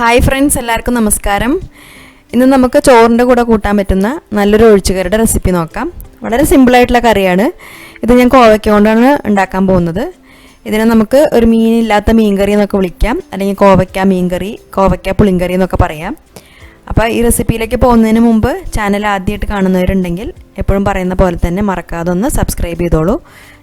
Hi friends എല്ലാവർക്കും നമസ്കാരം. ഇന്ന് നമുക്ക് ചോറിന്റെ കൂടെ കൂട്ടാൻ പറ്റുന്ന നല്ലൊരു ഒഴിച്ചുകറിയുടെ റെസിപ്പി നോക്കാം. വളരെ സിമ്പിളായിട്ടുള്ള കറിയാണ്. ഇത് ഞാൻ കോവയ്ക്ക കൊണ്ടാണ് ഉണ്ടാക്കാൻ പോകുന്നത്. ഇതിനെ നമുക്ക് ഒരു മീനില്ലാത്ത മീൻകറി എന്നൊക്കെ വിളിക്കാം. അല്ലെങ്കിൽ കോവയ്ക്ക മീൻകറി കോവയ്ക്ക പുളിങ്കറി എന്നൊക്കെ പറയാം. അപ്പോൾ ഈ റെസിപ്പിയിലേക്ക് പോകുന്നതിന് മുമ്പ് ചാനൽ ആദ്യമായിട്ട് കാണുന്നവരുണ്ടെങ്കിൽ എപ്പോഴും പറയുന്ന പോലെ തന്നെ മറക്കാതെ ഒന്ന് സബ്സ്ക്രൈബ് ചെയ്തോളൂ.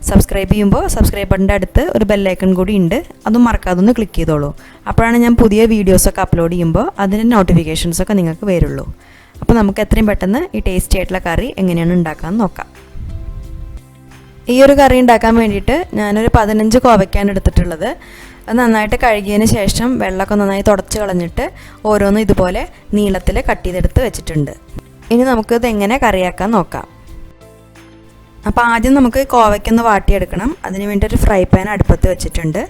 സബ്സ്ക്രൈബ് ചെയ്യുമ്പോൾ സബ്സ്ക്രൈബ് ബട്ടന്റെ അടുത്ത് ഒരു ബെല്ലൈക്കൺ കൂടി ഉണ്ട്. അതും മറക്കാതെ ഒന്ന് ക്ലിക്ക് ചെയ്തോളൂ. അപ്പോഴാണ് ഞാൻ പുതിയ വീഡിയോസൊക്കെ അപ്ലോഡ് ചെയ്യുമ്പോൾ അതിന്റെ നോട്ടിഫിക്കേഷൻസൊക്കെ നിങ്ങൾക്ക് വരുള്ളൂ. അപ്പോൾ നമുക്ക് എത്രയും പെട്ടെന്ന് ഈ ടേസ്റ്റി ആയിട്ടുള്ള കറി എങ്ങനെയാണ് ഉണ്ടാക്കാമെന്ന് നോക്കാം. ഈ ഒരു കറി ഉണ്ടാക്കാൻ വേണ്ടിയിട്ട് ഞാനൊരു പതിനഞ്ച് കോവയ്ക്കാണ് എടുത്തിട്ടുള്ളത്. അത് നന്നായിട്ട് കഴുകിയതിന് ശേഷം വെള്ളമൊക്കെ നന്നായി തുടച്ച് കളഞ്ഞിട്ട് ഓരോന്നും ഇതുപോലെ നീളത്തിൽ കട്ട് ചെയ്തെടുത്ത് വെച്ചിട്ടുണ്ട്. ഇനി നമുക്ക് ഇത് എങ്ങനെ കറിയാക്കാൻ നോക്കാം. അപ്പോൾ ആദ്യം നമുക്ക് കോവയ്ക്കൊന്ന് വാട്ടിയെടുക്കണം. അതിന് വേണ്ടി ഒരു ഫ്രൈ പാൻ അടുപ്പത്ത് വെച്ചിട്ടുണ്ട്.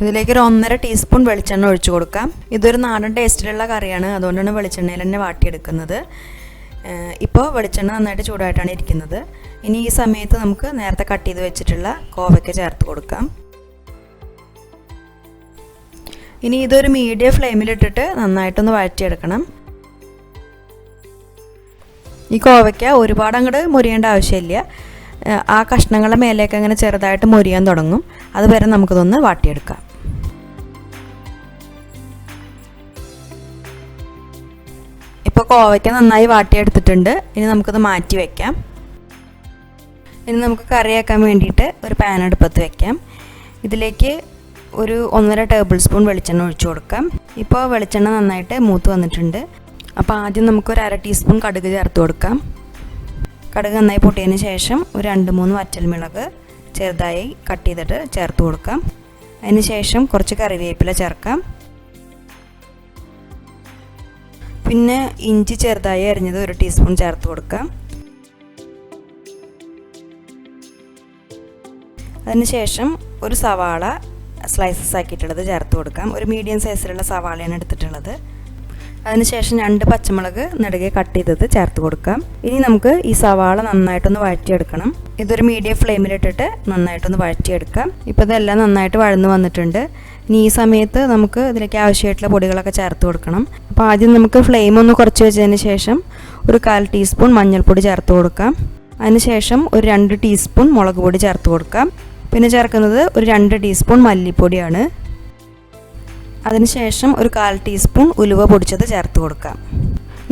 ഇതിലേക്ക് ഒരു ഒന്നര ടീസ്പൂൺ വെളിച്ചെണ്ണ ഒഴിച്ചു കൊടുക്കാം. ഇതൊരു നാടൻ ടേസ്റ്റിലുള്ള കറിയാണ്. അതുകൊണ്ടാണ് വെളിച്ചെണ്ണയിൽ തന്നെ വാട്ടിയെടുക്കുന്നത്. ഇപ്പോൾ വെളിച്ചെണ്ണ നന്നായിട്ട് ചൂടായിട്ടാണ് ഇരിക്കുന്നത്. ഇനി ഈ സമയത്ത് നമുക്ക് നേരത്തെ കട്ട് ചെയ്ത് വെച്ചിട്ടുള്ള കോവയ്ക്ക് ചേർത്ത് കൊടുക്കാം. ഇനി ഇതൊരു മീഡിയം ഫ്ലെയിമിലിട്ടിട്ട് നന്നായിട്ടൊന്ന് വഴറ്റിയെടുക്കണം. ഈ കോവയ്ക്ക ഒരുപാട് അങ്ങോട്ട് മുരിയേണ്ട ആവശ്യമില്ല. ആ കഷ്ണങ്ങളുടെ മേലേക്ക് അങ്ങനെ ചെറുതായിട്ട് മുരിയാൻ തുടങ്ങും. അതുവരെ നമുക്കിതൊന്ന് വാട്ടിയെടുക്കാം. ഇപ്പോൾ കോവയ്ക്ക നന്നായി വാട്ടിയെടുത്തിട്ടുണ്ട്. ഇനി നമുക്കത് മാറ്റി വയ്ക്കാം ഇനി നമുക്ക് കറിയാക്കാൻ വേണ്ടിയിട്ട് ഒരു പാൻ അടുപ്പത്ത് വയ്ക്കാം ഇതിലേക്ക് ഒരു ഒന്നര ടേബിൾ സ്പൂൺ വെളിച്ചെണ്ണ ഒഴിച്ചു കൊടുക്കാം. ഇപ്പോൾ വെളിച്ചെണ്ണ നന്നായിട്ട് മൂത്ത് വന്നിട്ടുണ്ട്. അപ്പോൾ ആദ്യം നമുക്കൊരു അര ടീസ്പൂൺ കടുക് ചേർത്ത് കൊടുക്കാം. കടുക് നന്നായി പൊട്ടിയതിന് ശേഷം ഒരു രണ്ട് മൂന്ന് വറ്റൽമുളക് ചെറുതായി കട്ട് ചെയ്തിട്ട് ചേർത്ത് കൊടുക്കാം. അതിന് ശേഷം കുറച്ച് കറിവേപ്പില ചേർക്കാം. പിന്നെ ഇഞ്ചി ചെറുതായി അരിഞ്ഞത് ഒരു ടീസ്പൂൺ ചേർത്ത് കൊടുക്കാം. അതിനുശേഷം ഒരു സവാള സ്ലൈസസ് ആക്കിയിട്ടുള്ളത് ചേർത്ത് കൊടുക്കാം. ഒരു മീഡിയം സൈസിലുള്ള സവാളയാണ് എടുത്തിട്ടുള്ളത്. അതിനുശേഷം രണ്ട് പച്ചമുളക് നെടുകെ കട്ട് ചെയ്തത് ചേർത്ത് കൊടുക്കാം. ഇനി നമുക്ക് ഈ സവാള നന്നായിട്ടൊന്ന് വഴറ്റിയെടുക്കണം. ഇതൊരു മീഡിയം ഫ്ലെയിമിലിട്ടിട്ട് നന്നായിട്ടൊന്ന് വഴറ്റിയെടുക്കാം. ഇപ്പോൾ ഇതെല്ലാം നന്നായിട്ട് വഴന്നു വന്നിട്ടുണ്ട്. ഇനി ഈ സമയത്ത് നമുക്ക് ഇതിലേക്ക് ആവശ്യമായിട്ടുള്ള പൊടികളൊക്കെ ചേർത്ത് കൊടുക്കണം. അപ്പോൾ ആദ്യം നമുക്ക് ഫ്ലെയിം ഒന്ന് കുറച്ച് വെച്ചതിന് ശേഷം ഒരു കാൽ ടീസ്പൂൺ മഞ്ഞൾപ്പൊടി ചേർത്ത് കൊടുക്കാം. അതിനുശേഷം ഒരു രണ്ട് ടീസ്പൂൺ മുളക് പൊടി ചേർത്ത് കൊടുക്കാം. പിന്നെ ചേർക്കുന്നത് ഒരു രണ്ട് ടീസ്പൂൺ മല്ലിപ്പൊടിയാണ്. അതിനുശേഷം ഒരു കാൽ ടീസ്പൂൺ ഉലുവ പൊടിച്ചത് ചേർത്ത് കൊടുക്കാം.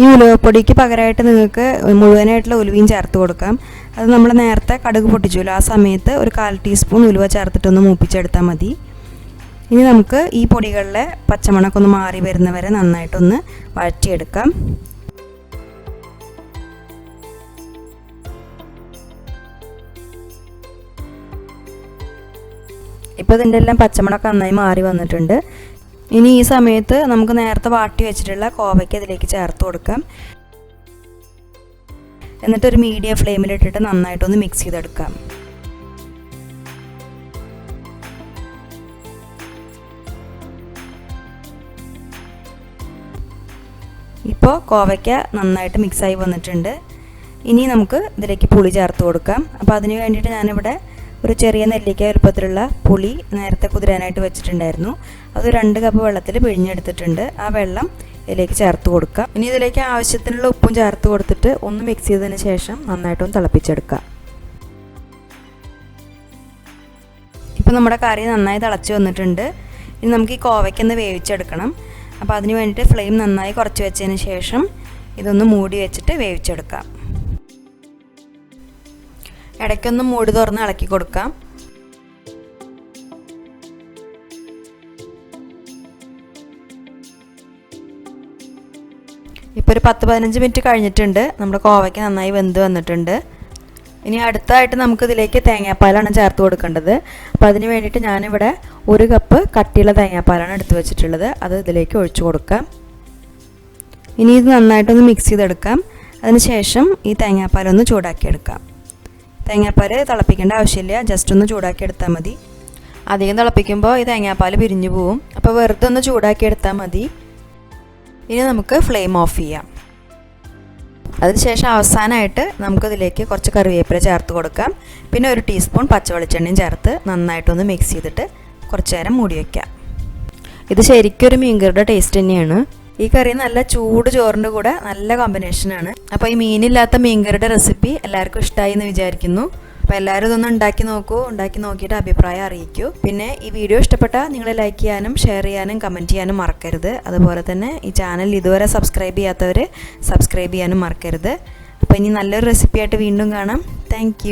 ഈ ഉലുവപ്പൊടിക്ക് പകരമായിട്ട് നിങ്ങൾക്ക് മുഴുവനായിട്ടുള്ള ഉലുവയും ചേർത്ത് കൊടുക്കാം. അത് നമ്മൾ നേരത്തെ കടുക് പൊട്ടിച്ചല്ലോ ആ സമയത്ത് ഒരു കാൽ ടീസ്പൂൺ ഉലുവ ചേർത്തിട്ടൊന്ന് മൂപ്പിച്ചെടുത്താൽ മതി. ഇനി നമുക്ക് ഈ പൊടികളിലെ പച്ചമണക്ക ഒന്ന് മാറി വരുന്നവരെ നന്നായിട്ടൊന്ന് വഴറ്റിയെടുക്കാം. ഇപ്പോൾ ഇതിന്റെ എല്ലാം പച്ചമുളക് നന്നായി മാറി വന്നിട്ടുണ്ട്. ഇനി ഈ സമയത്ത് നമുക്ക് നേരത്തെ വാട്ടി വെച്ചിട്ടുള്ള കോവയ്ക്ക് അതിലേക്ക് ചേർത്ത് കൊടുക്കാം. എന്നിട്ട് ഒരു മീഡിയം ഫ്ലെയിമിലിട്ടിട്ട് നന്നായിട്ടൊന്ന് മിക്സ് ചെയ്തെടുക്കാം. ഇപ്പോൾ കോവയ്ക്ക നന്നായിട്ട് മിക്സായി വന്നിട്ടുണ്ട്. ഇനി നമുക്ക് ഇതിലേക്ക് പുളി ചേർത്ത് കൊടുക്കാം. അപ്പോൾ അതിന് വേണ്ടിയിട്ട് ഞാനിവിടെ ഒരു ചെറിയ നെല്ലിക്ക വലുപ്പത്തിലുള്ള പുളി നേരത്തെ കുതിരാനായിട്ട് വെച്ചിട്ടുണ്ടായിരുന്നു. അത് രണ്ട് കപ്പ് വെള്ളത്തിൽ പിഴിഞ്ഞെടുത്തിട്ടുണ്ട്. ആ വെള്ളം ഇതിലേക്ക് ചേർത്ത് കൊടുക്കുക ഇനി ഇതിലേക്ക് ആവശ്യത്തിനുള്ള ഉപ്പും ചേർത്ത് കൊടുത്തിട്ട് ഒന്ന് മിക്സ് ചെയ്തതിന് ശേഷം നന്നായിട്ടൊന്ന് തിളപ്പിച്ചെടുക്കാം. ഇപ്പം നമ്മുടെ കറി നന്നായി തിളച്ച് വന്നിട്ടുണ്ട്. ഇനി നമുക്ക് ഈ കോവയ്ക്കൊന്ന് വേവിച്ചെടുക്കണം. അപ്പോൾ അതിന് വേണ്ടിയിട്ട് ഫ്ലെയിം നന്നായി കുറച്ച് വെച്ചതിന് ശേഷം ഇതൊന്ന് മൂടി വെച്ചിട്ട് വേവിച്ചെടുക്കാം. ഇടയ്ക്കൊന്ന് മൂടി തുറന്ന് ഇളക്കി കൊടുക്കാം. ഇപ്പോൾ ഒരു പത്ത് പതിനഞ്ച് മിനിറ്റ് കഴിഞ്ഞിട്ടുണ്ട്. നമ്മുടെ കോവയ്ക്ക് നന്നായി വെന്ത് വന്നിട്ടുണ്ട്. ഇനി അടുത്തായിട്ട് നമുക്ക് ഇതിലേക്ക് തേങ്ങാപ്പാലാണ് ചേർത്ത് കൊടുക്കേണ്ടത്. അപ്പോൾ അതിന് വേണ്ടിയിട്ട് ഞാനിവിടെ ഒരു കപ്പ് കട്ടിയുള്ള തേങ്ങാപ്പാലാണ് എടുത്തു വെച്ചിട്ടുള്ളത്. അത് ഇതിലേക്ക് ഒഴിച്ചു കൊടുക്കാം. ഇനി ഇത് നന്നായിട്ടൊന്ന് മിക്സ് ചെയ്തെടുക്കാം. അതിനുശേഷം ഈ തേങ്ങാപ്പാലൊന്ന് ചൂടാക്കിയെടുക്കാം. തേങ്ങാപ്പാൽ തിളപ്പിക്കേണ്ട ആവശ്യമില്ല. ജസ്റ്റ് ഒന്ന് ചൂടാക്കി എടുത്താൽ മതി. അധികം തിളപ്പിക്കുമ്പോൾ ഈ തേങ്ങാപ്പാൽ പിരിഞ്ഞു പോവും. അപ്പോൾ വെറുതെ ഒന്ന് ചൂടാക്കി എടുത്താൽ മതി. ഇനി നമുക്ക് ഫ്ലെയിം ഓഫ് ചെയ്യാം. അതിനുശേഷം അവസാനമായിട്ട് നമുക്കതിലേക്ക് കുറച്ച് കറിവേപ്പില ചേർത്ത് കൊടുക്കാം. പിന്നെ ഒരു ടീസ്പൂൺ പച്ചവെളിച്ചെണ്ണയും ചേർത്ത് നന്നായിട്ടൊന്ന് മിക്സ് ചെയ്തിട്ട് കുറച്ച് നേരം മൂടി വയ്ക്കാം ഇത് ശരിക്കും ഒരു മീൻകറിയുടെ ടേസ്റ്റ് തന്നെയാണ്. ഈ കറി നല്ല ചൂട് ചോറിന്റെ കൂടെ നല്ല കോമ്പിനേഷനാണ് അപ്പോൾ ഈ മീനില്ലാത്ത മീൻകറിയുടെ റെസിപ്പി എല്ലാവർക്കും ഇഷ്ടമായി എന്ന് വിചാരിക്കുന്നു. അപ്പോൾ എല്ലാവരും ഇതൊന്ന് ഉണ്ടാക്കി നോക്കൂ. ഉണ്ടാക്കി നോക്കിയിട്ട് അഭിപ്രായം അറിയിക്കൂ. പിന്നെ ഈ വീഡിയോ ഇഷ്ടപ്പെട്ടാൽ നിങ്ങൾ ലൈക്ക് ചെയ്യാനും ഷെയർ ചെയ്യാനും കമന്റ് ചെയ്യാനും മറക്കരുത്. അതുപോലെ തന്നെ ഈ ചാനൽ ഇതുവരെ സബ്സ്ക്രൈബ് ചെയ്യാത്തവർ സബ്സ്ക്രൈബ് ചെയ്യാനും മറക്കരുത്. അപ്പോൾ ഇനി നല്ലൊരു റെസിപ്പിയായിട്ട് വീണ്ടും കാണാം. താങ്ക്